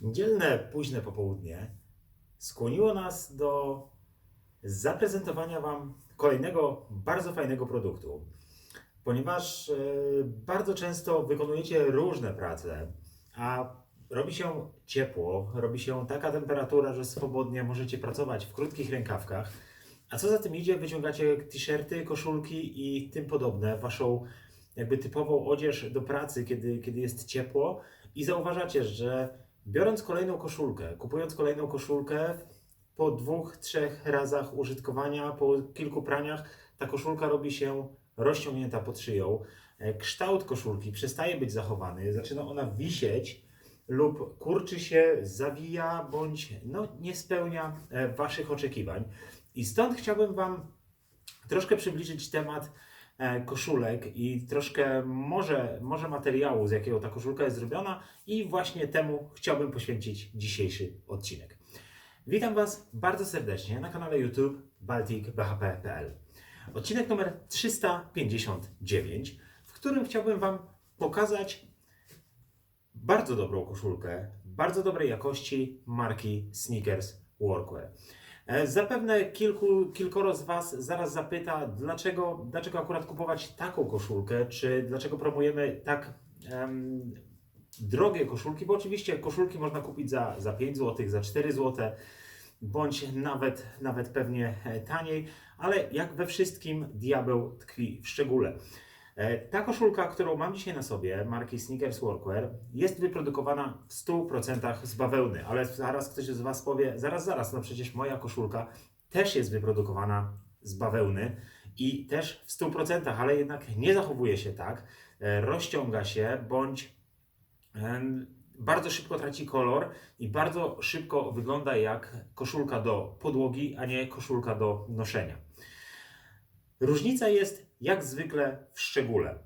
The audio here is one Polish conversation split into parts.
Niedzielne późne popołudnie skłoniło nas do zaprezentowania Wam kolejnego bardzo fajnego produktu, ponieważ e, bardzo często wykonujecie różne prace, a robi się ciepło, robi się taka temperatura, że swobodnie możecie pracować w krótkich rękawkach, a co za tym idzie, wyciągacie t-shirty, koszulki i tym podobne, Waszą jakby typową odzież do pracy, kiedy, kiedy jest ciepło i zauważacie, że biorąc kolejną koszulkę, kupując kolejną koszulkę, po dwóch, trzech razach użytkowania, po kilku praniach, ta koszulka robi się rozciągnięta pod szyją. E, Kształt koszulki przestaje być zachowany, zaczyna ona wisieć lub kurczy się, zawija bądź no, nie spełnia e, Waszych oczekiwań. I stąd chciałbym Wam troszkę przybliżyć temat koszulek i troszkę może, może materiału, z jakiego ta koszulka jest zrobiona i właśnie temu chciałbym poświęcić dzisiejszy odcinek. Witam Was bardzo serdecznie na kanale YouTube balticbhp.pl. Odcinek numer 359, w którym chciałbym Wam pokazać bardzo dobrą koszulkę, bardzo dobrej jakości marki Sneakers Workwear. E, Zapewne kilku, kilkoro z Was zaraz zapyta, dlaczego, dlaczego akurat kupować taką koszulkę, czy dlaczego promujemy tak em, drogie koszulki, bo oczywiście koszulki można kupić za, za 5 zł, za 4 zł, bądź nawet, nawet pewnie e, taniej, ale jak we wszystkim diabeł tkwi w szczególe. E, Ta koszulka, którą mam dzisiaj na sobie, marki Sneakers Workwear, jest wyprodukowana w 100% z bawełny, ale zaraz ktoś z Was powie, zaraz, zaraz, no przecież moja koszulka też jest wyprodukowana z bawełny i też w 100%, ale jednak nie zachowuje się tak, e, rozciąga się bądź em, bardzo szybko traci kolor i bardzo szybko wygląda jak koszulka do podłogi, a nie koszulka do noszenia. Różnica jest jak zwykle w szczególe.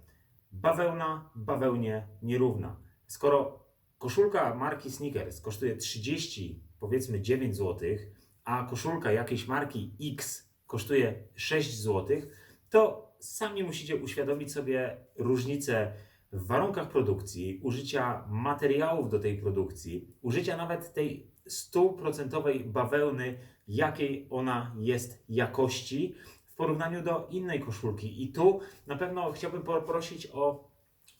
Bawełna bawełnie nierówna. Skoro koszulka marki Sneakers kosztuje 30, powiedzmy 9 zł, a koszulka jakiejś marki X kosztuje 6 zł, to sami musicie uświadomić sobie różnicę w warunkach produkcji, użycia materiałów do tej produkcji, użycia nawet tej 100% bawełny, jakiej ona jest jakości w porównaniu do innej koszulki. I tu na pewno chciałbym poprosić o,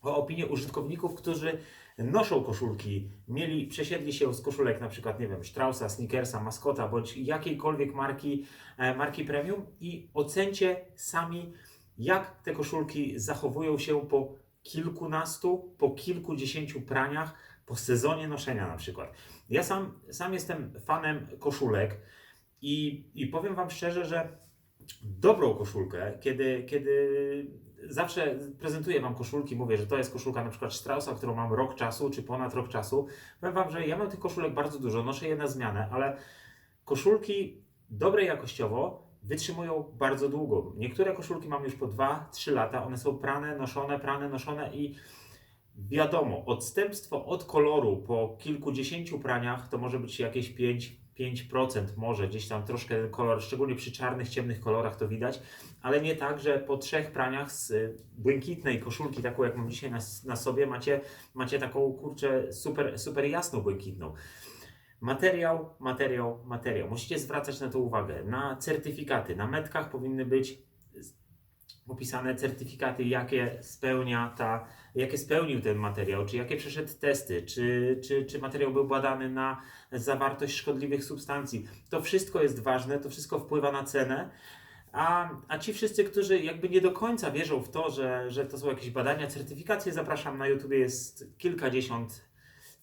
o opinię użytkowników, którzy noszą koszulki, mieli, przesiedli się z koszulek na przykład, nie wiem, Straussa, Snickersa, Maskota, bądź jakiejkolwiek marki, e, marki premium i ocencie sami, jak te koszulki zachowują się po kilkunastu, po kilkudziesięciu praniach, po sezonie noszenia na przykład. Ja sam, sam jestem fanem koszulek i, i powiem Wam szczerze, że dobrą koszulkę, kiedy, kiedy zawsze prezentuję Wam koszulki, mówię, że to jest koszulka na przykład Straussa, którą mam rok czasu, czy ponad rok czasu. Powiem Wam, że ja mam tych koszulek bardzo dużo, noszę je na zmianę, ale koszulki dobre jakościowo wytrzymują bardzo długo. Niektóre koszulki mam już po 2-3 lata, one są prane, noszone, prane, noszone i wiadomo, odstępstwo od koloru po kilkudziesięciu praniach to może być jakieś 5, 5% może, gdzieś tam troszkę kolor, szczególnie przy czarnych, ciemnych kolorach to widać, ale nie tak, że po trzech praniach z y, błękitnej koszulki, taką jak mam dzisiaj na, na sobie, macie, macie taką kurczę super, super jasną błękitną. Materiał, materiał, materiał. Musicie zwracać na to uwagę. Na certyfikaty, na metkach powinny być opisane certyfikaty, jakie spełnia ta, jakie spełnił ten materiał, czy jakie przeszedł testy, czy, czy, czy materiał był badany na zawartość szkodliwych substancji. To wszystko jest ważne, to wszystko wpływa na cenę. A, a ci wszyscy, którzy jakby nie do końca wierzą w to, że, że to są jakieś badania, certyfikacje, zapraszam na YouTube jest kilkadziesiąt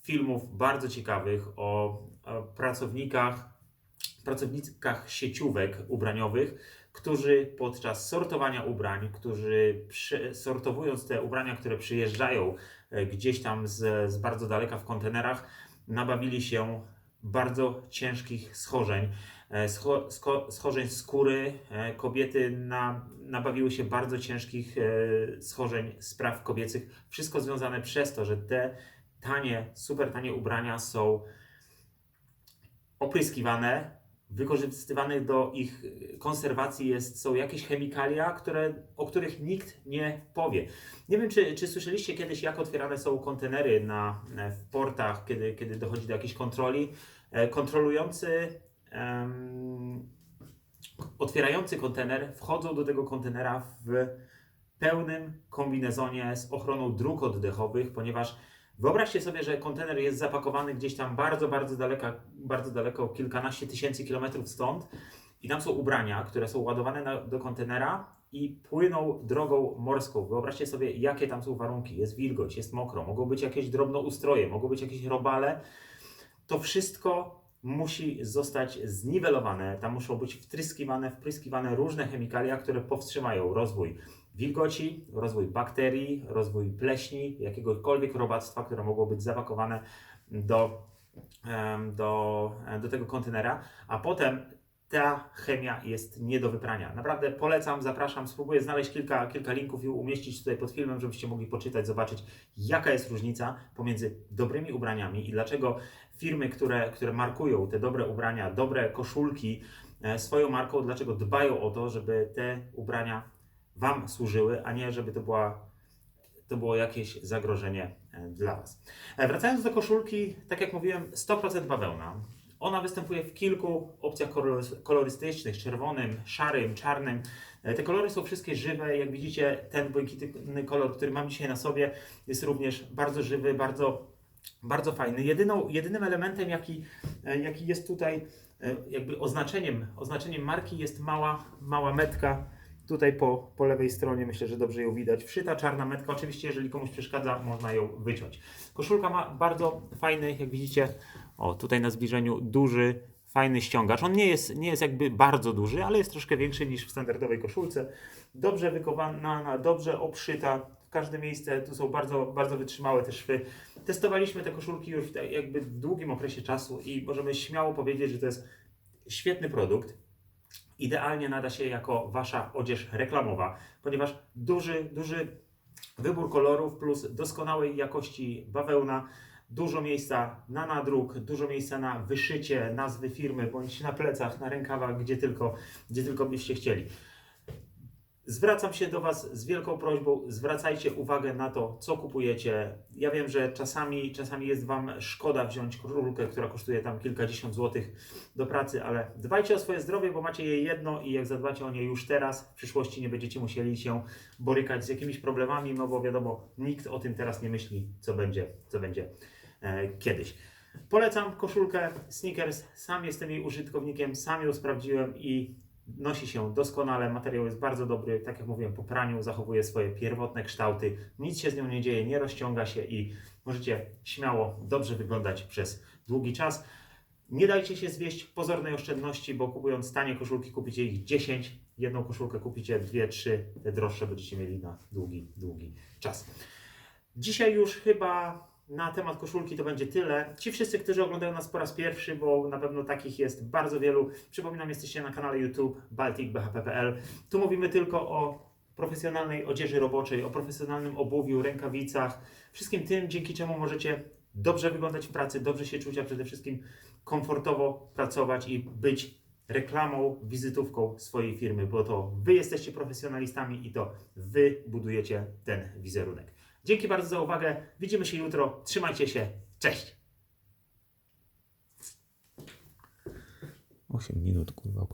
filmów bardzo ciekawych o, o pracownikach, pracownikach sieciówek ubraniowych, którzy podczas sortowania ubrań, którzy sortowując te ubrania, które przyjeżdżają e, gdzieś tam z, z bardzo daleka w kontenerach, nabawili się bardzo ciężkich schorzeń. E, Scho, sko, schorzeń skóry. E, Kobiety na, nabawiły się bardzo ciężkich schorzeń spraw kobiecych. Wszystko związane przez to, że te tanie, super tanie ubrania są opryskiwane, wykorzystywanych do ich konserwacji jest, są jakieś chemikalia, które, o których nikt nie powie. Nie wiem, czy, czy słyszeliście kiedyś, jak otwierane są kontenery na, w portach, kiedy, kiedy dochodzi do jakiejś kontroli. E, Kontrolujący, em, otwierający kontener wchodzą do tego kontenera w pełnym kombinezonie z ochroną dróg oddechowych, ponieważ wyobraźcie sobie, że kontener jest zapakowany gdzieś tam bardzo, bardzo daleko, bardzo daleko, kilkanaście tysięcy kilometrów stąd i tam są ubrania, które są ładowane na, do kontenera i płyną drogą morską. Wyobraźcie sobie, jakie tam są warunki. Jest wilgoć, jest mokro, mogą być jakieś drobnoustroje, mogą być jakieś robale. To wszystko musi zostać zniwelowane. Tam muszą być wtryskiwane, wpryskiwane różne chemikalia, które powstrzymają rozwój wilgoci, rozwój bakterii, rozwój pleśni, jakiegokolwiek robactwa, które mogło być zapakowane do, do, e, do tego kontenera, a potem ta chemia jest nie do wyprania. Naprawdę polecam, zapraszam, spróbuję znaleźć kilka, kilka linków i umieścić tutaj pod filmem, żebyście mogli poczytać, zobaczyć, jaka jest różnica pomiędzy dobrymi ubraniami i dlaczego firmy, które, które markują te dobre ubrania, dobre koszulki e, swoją marką, dlaczego dbają o to, żeby te ubrania Wam służyły, a nie żeby to, była, to było jakieś zagrożenie e, dla Was. E, Wracając do koszulki, tak jak mówiłem, 100% bawełna. Ona występuje w kilku opcjach kolorys- kolorystycznych, czerwonym, szarym, czarnym. E, Te kolory są wszystkie żywe. Jak widzicie, ten błękitny kolor, który mam dzisiaj na sobie, jest również bardzo żywy, bardzo, bardzo fajny. Jedyną, jedynym elementem, jaki, jaki jest tutaj, jakby oznaczeniem, oznaczeniem marki, jest mała, mała metka Tutaj po, po lewej stronie myślę, że dobrze ją widać. Wszyta czarna metka. Oczywiście, jeżeli komuś przeszkadza, można ją wyciąć. Koszulka ma bardzo fajny, jak widzicie, o tutaj na zbliżeniu, duży, fajny ściągacz. On nie jest, nie jest jakby bardzo duży, ale jest troszkę większy niż w standardowej koszulce. Dobrze wykonana, dobrze obszyta. Każde miejsce, tu są bardzo, bardzo wytrzymałe te szwy. Testowaliśmy te koszulki już w te- jakby w długim okresie czasu i możemy śmiało powiedzieć, że to jest świetny produkt idealnie nada się jako wasza odzież reklamowa, ponieważ duży, duży wybór kolorów plus doskonałej jakości bawełna, dużo miejsca na nadruk, dużo miejsca na wyszycie nazwy firmy, bądź na plecach, na rękawach, gdzie tylko, gdzie tylko byście chcieli. Zwracam się do Was z wielką prośbą, zwracajcie uwagę na to, co kupujecie. Ja wiem, że czasami, czasami jest Wam szkoda wziąć koszulkę, która kosztuje tam kilkadziesiąt złotych do pracy, ale dbajcie o swoje zdrowie, bo macie je jedno i jak zadbacie o nie już teraz, w przyszłości nie będziecie musieli się borykać z jakimiś problemami, no bo wiadomo, nikt o tym teraz nie myśli, co będzie, co będzie e, kiedyś. Polecam koszulkę Sneakers, sam jestem jej użytkownikiem, sam ją sprawdziłem i nosi się doskonale, materiał jest bardzo dobry, tak jak mówiłem, po praniu zachowuje swoje pierwotne kształty, nic się z nią nie dzieje, nie rozciąga się i możecie śmiało dobrze wyglądać przez długi czas. Nie dajcie się zwieść pozornej oszczędności, bo kupując tanie koszulki kupicie ich 10, jedną koszulkę kupicie 2, 3, te droższe będziecie mieli na długi, długi czas. Dzisiaj już chyba na temat koszulki to będzie tyle. Ci wszyscy, którzy oglądają nas po raz pierwszy, bo na pewno takich jest bardzo wielu, przypominam, jesteście na kanale YouTube balticbhp.pl. Tu mówimy tylko o profesjonalnej odzieży roboczej, o profesjonalnym obuwiu, rękawicach, wszystkim tym, dzięki czemu możecie dobrze wyglądać w pracy, dobrze się czuć, a przede wszystkim komfortowo pracować i być reklamą, wizytówką swojej firmy, bo to Wy jesteście profesjonalistami i to Wy budujecie ten wizerunek. Dzięki bardzo za uwagę. Widzimy się jutro. Trzymajcie się. Cześć! 8 minut, kurwa,